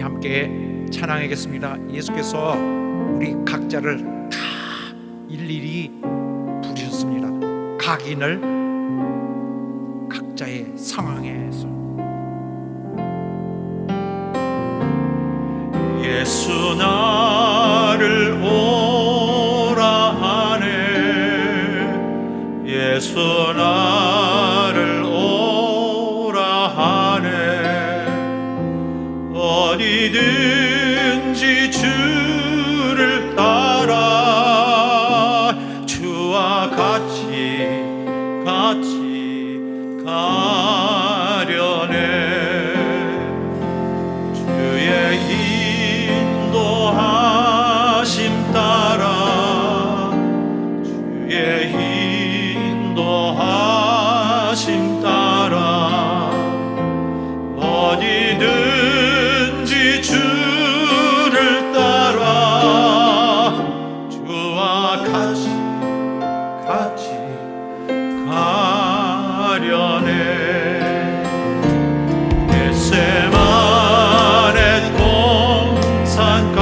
우리 함께 찬양하겠습니다. 예수께서 우리 각자를 다 일일이 부르셨습니다. 각인을 각자의 상황에서 예수 나 어디든지 주를 따라 주와 같이 같이 같이 같이 가려네. 겟세마네 동산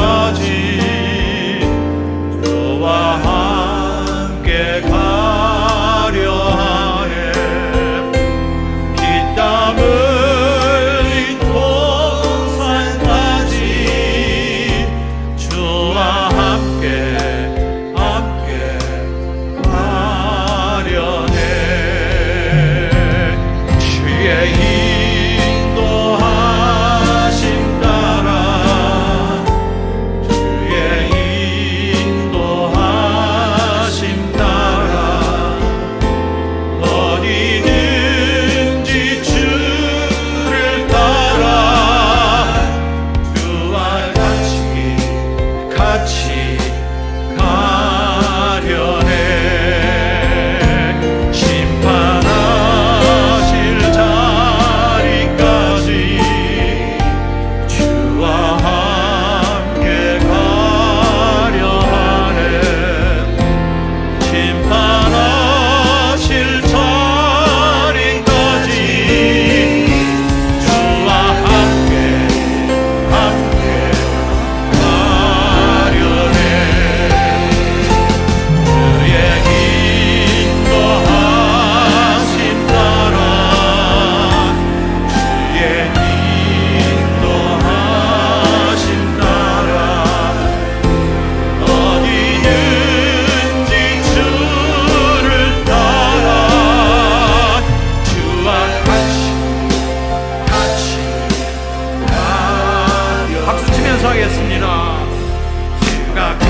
Gaga.